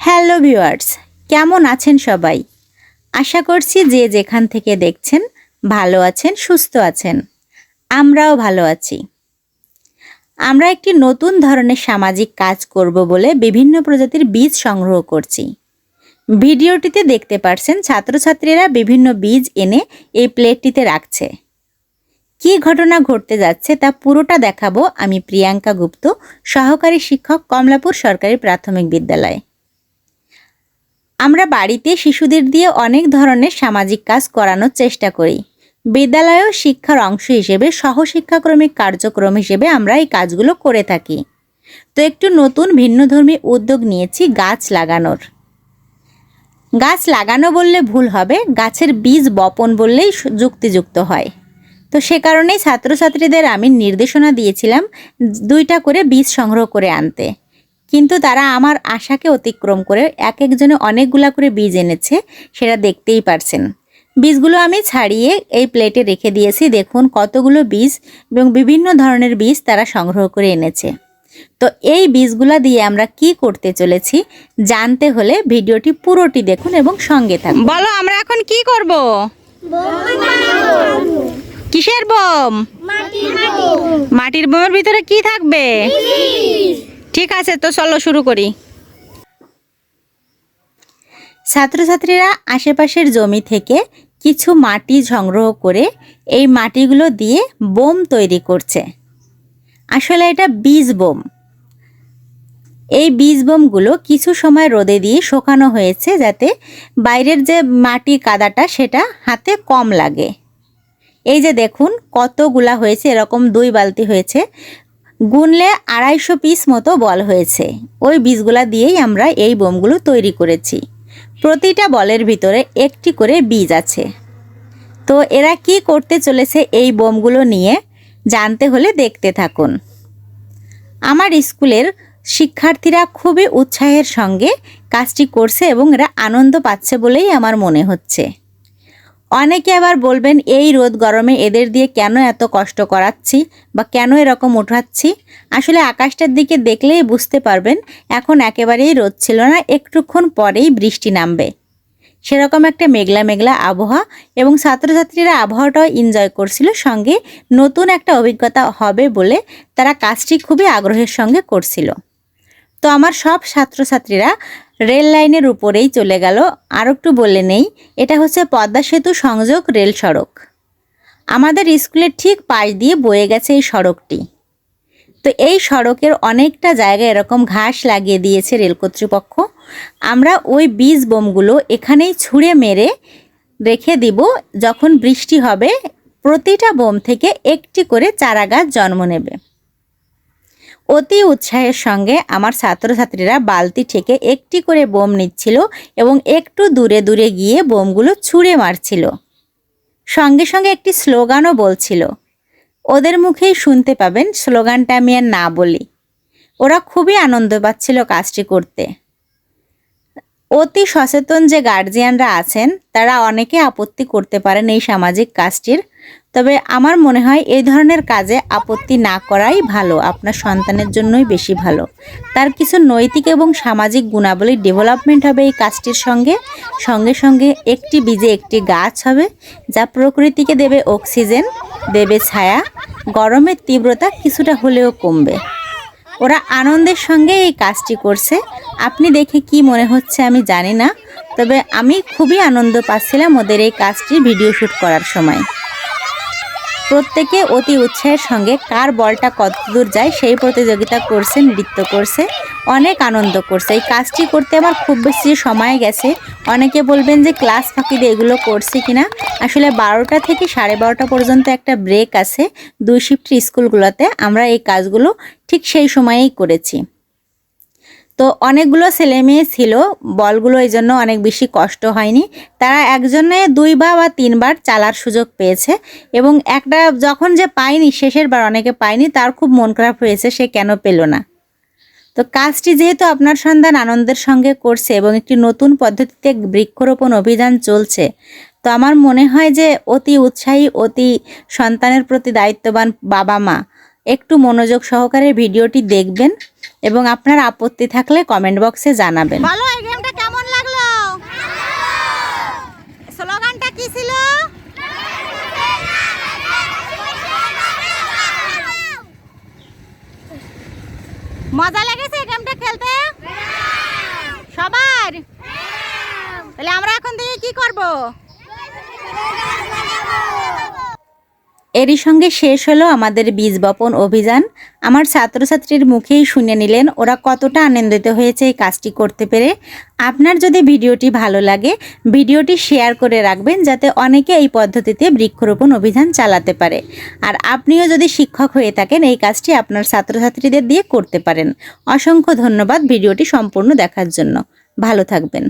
Hello viewers, কেমন আছেন সবাই? আশা করছি যে যেখান থেকে দেখছেন ভালো আছেন, সুস্থ আছেন। আমরাও ভালো আছি। আমরা একটি নতুন ধরনের সামাজিক কাজ করব বলে বিভিন্ন প্রজাতির বীজ সংগ্রহ করছি। ভিডিওটিতে দেখতে পারছেন ছাত্রছাত্রীরা বিভিন্ন বীজ এনে এই প্লেটটিতে রাখছে। কী ঘটনা ঘটতে যাচ্ছে তা পুরোটা দেখাবো আমি প্রিয়াঙ্কা গুপ্ত, সহকারী শিক্ষক কমলাপুর সরকারি প্রাথমিক বিদ্যালয়। আমরা বাড়িতে শিশুদের দিয়ে অনেক ধরনের সামাজিক কাজ করানোর চেষ্টা করি। বিদ্যালয়েও শিক্ষার অংশ হিসেবে সহশিক্ষাক্রমিক কার্যক্রম হিসেবে আমরা এই কাজগুলো করে থাকি। তো একটু নতুন, ভিন্নধর্মী উদ্যোগ নিয়েছি গাছ লাগানোর। গাছ লাগানো বললে ভুল হবে, গাছের বীজ বপন বললেই যুক্তিযুক্ত হয়। তো সে কারণেই ছাত্রছাত্রীদের আমি নির্দেশনা দিয়েছিলাম, দুইটা করে বীজ সংগ্রহ করে আনতে। কিন্তু তারা আমার আশাকে অতিক্রম করে এক একজনে অনেকগুলা করে বীজ এনেছে সেটা দেখতেই পারছেন। বীজগুলো আমি ছাড়িয়ে এই প্লেটে রেখে দিয়েছি। দেখুন কতগুলো বীজ এবং বিভিন্ন ধরনের বীজ তারা সংগ্রহ করে এনেছে। তো এই বীজগুলা দিয়ে আমরা কি করতে চলেছি জানতে হলে ভিডিওটি পুরোটি দেখুন এবং সঙ্গে থাকুন। বলো আমরা এখন কি করব? কিসের বোম? মাটির বোমের ভিতরে কি থাকবে? ঠিক আছে, তো চলো শুরু করি। ছাত্রছাত্রীরা আশেপাশের জমি থেকে কিছু মাটি সংগ্রহ করে এই মাটিগুলো দিয়ে বোম তৈরি করছে। আসলে এটা বীজ বোম। এই বীজ বোমগুলো কিছু সময় রোদে দিয়ে শুকানো হয়েছে যাতে বাইরের যে মাটি কাদাটা সেটা হাতে কম লাগে। এই যে দেখুন, কতগুলা হয়েছে, এরকম দুই বালতি হয়েছে। গুনলে আড়াইশো পিস মতো বল হয়েছে। ওই বীজগুলা দিয়েই আমরা এই বোমগুলো তৈরি করেছি। প্রতিটা বলের ভিতরে একটি করে বীজ আছে। তো এরা কি করতে চলেছে এই বোমগুলো নিয়ে জানতে হলে দেখতে থাকুন। আমার স্কুলের শিক্ষার্থীরা খুবই উৎসাহের সঙ্গে কাজটি করছে এবং এরা আনন্দ পাচ্ছে বলেই আমার মনে হচ্ছে। অনেকে আবার বলবেন, এই রোদ গরমে এদের দিয়ে কেন এত কষ্ট করাচ্ছি বা কেন এরকম উঠাচ্ছি? আসলে আকাশটার দিকে দেখলেই বুঝতে পারবেন, এখন একেবারেই রোদ ছিল না, একটুক্ষণ পরেই বৃষ্টি নামবে। সেরকম একটা মেঘলা মেঘলা আবহাওয়া এবং ছাত্রছাত্রীরা আবহাওয়াটাও এনজয় করছিল সঙ্গে। নতুন একটা অভিজ্ঞতা হবে বলে তারা কাজটি খুবই আগ্রহের সঙ্গে করছিল। তো আমার সব ছাত্রছাত্রীরা রেল লাইনের উপরেই চলে গেল। আর একটু বলে নেই, এটা হচ্ছে পদ্মা সেতু সংযোগ রেল সড়ক। আমাদের স্কুলের ঠিক পাশ দিয়ে বয়ে গেছে এই সড়কটি। তো এই সড়কের অনেকটা জায়গায় এরকম ঘাস লাগিয়ে দিয়েছে রেল কর্তৃপক্ষ। আমরা ওই বীজ বোমগুলো এখানেই ছুঁড়ে মেরে রেখে দিব, যখন বৃষ্টি হবে, প্রতিটা বোম থেকে একটি করে চারা গাছ জন্ম নেবে। অতি উৎসাহের সঙ্গে আমার ছাত্রছাত্রীরা বালতি থেকে একটি করে বোম নিচ্ছিল এবং একটু দূরে দূরে গিয়ে বোমগুলো ছুঁড়ে মারছিল। সঙ্গে সঙ্গে একটি স্লোগানও বলছিল। ওদের মুখেই শুনতে পাবেন স্লোগানটা আমি আর না বলি। ওরা খুবই আনন্দ পাচ্ছিল কাজটি করতে। অতি সচেতন যে গার্জিয়ানরা আছেন, তারা অনেকে আপত্তি করতে পারেন এই সামাজিক কাজটির তবে আমার মনে হয় এই ধরনের কাজে আপত্তি না করাই ভালো, আপনার সন্তানের জন্যই বেশি ভালো। তার কিছু নৈতিক এবং সামাজিক গুণাবলী ডেভেলপমেন্ট হবে এই কাজটির সঙ্গে। সঙ্গে সঙ্গে একটি বীজে একটি গাছ হবে, যা প্রকৃতিকে দেবে অক্সিজেন, দেবে ছায়া, গরমের তীব্রতা কিছুটা হলেও কমবে। ওরা আনন্দের সঙ্গে এই কাজটি করছে। আপনি দেখে কি মনে হচ্ছে আমি জানি না, তবে আমি খুবই আনন্দ পাচ্ছিলাম ওদের এই কাজটি ভিডিও শ্যুট করার সময়। প্রত্যেকে অতি উৎসাহের সঙ্গে কার বলটা কতদূর যায় সেই প্রতিযোগিতা করছে, নৃত্য করছে, অনেক আনন্দ করছে। এই কাজটি করতে আমার খুব বেশি সময় গেছে। অনেকে বলবেন যে ক্লাস ফাঁকি দিয়ে এগুলো করছে কিনা। আসলে বারোটা থেকে সাড়ে বারোটা পর্যন্ত একটা ব্রেক আছে। দুই শিফটের স্কুলগুলোতে আমরা এই কাজগুলো ঠিক সেই সময়েই করেছি। তো অনেকগুলো ছেলে মেয়ে ছিল, বলগুলো এই জন্য অনেক বেশি কষ্ট হয়নি। তারা একজনে দুইবার বা তিনবার চালার সুযোগ পেয়েছে এবং একটা যখন যে পায়নি শেষের বার অনেকে পায়নি, তার খুব মন খারাপ হয়েছে, সে কেন পেল না। তো কাজটি যেহেতু আপনার সন্তান আনন্দের সঙ্গে করছে এবং একটি নতুন পদ্ধতিতে বৃক্ষরোপণ অভিযান চলছে, তো আমার মনে হয় যে অতি উৎসাহী, অতি সন্তানের প্রতি দায়িত্ববান বাবা মা একটু মনোযোগ সহকারে ভিডিওটি দেখবেন এবং আপনার আপত্তি থাকলে কমেন্ট বক্সে জানাবেন। ভালো এই গেমটা কেমন লাগল? ছিল? মজা লেগেছে গেমটা খেলতে? সবার? তাহলে আমরা এখন থেকে কি করব? এরই সঙ্গে শেষ হলো আমাদের বীজ বপন অভিযান। আমার ছাত্রছাত্রীর মুখেই শুনে নিলেন ওরা কতটা আনন্দিত হয়েছে এই কাজটি করতে পেরে। আপনার যদি ভিডিওটি ভালো লাগে, ভিডিওটি শেয়ার করে রাখবেন যাতে অনেকে এই পদ্ধতিতে বৃক্ষরোপণ অভিযান চালাতে পারে। আর আপনিও যদি শিক্ষক হয়ে থাকেন, এই কাজটি আপনার ছাত্রছাত্রীদের দিয়ে করতে পারেন। অসংখ্য ধন্যবাদ ভিডিওটি সম্পূর্ণ দেখার জন্য। ভালো থাকবেন।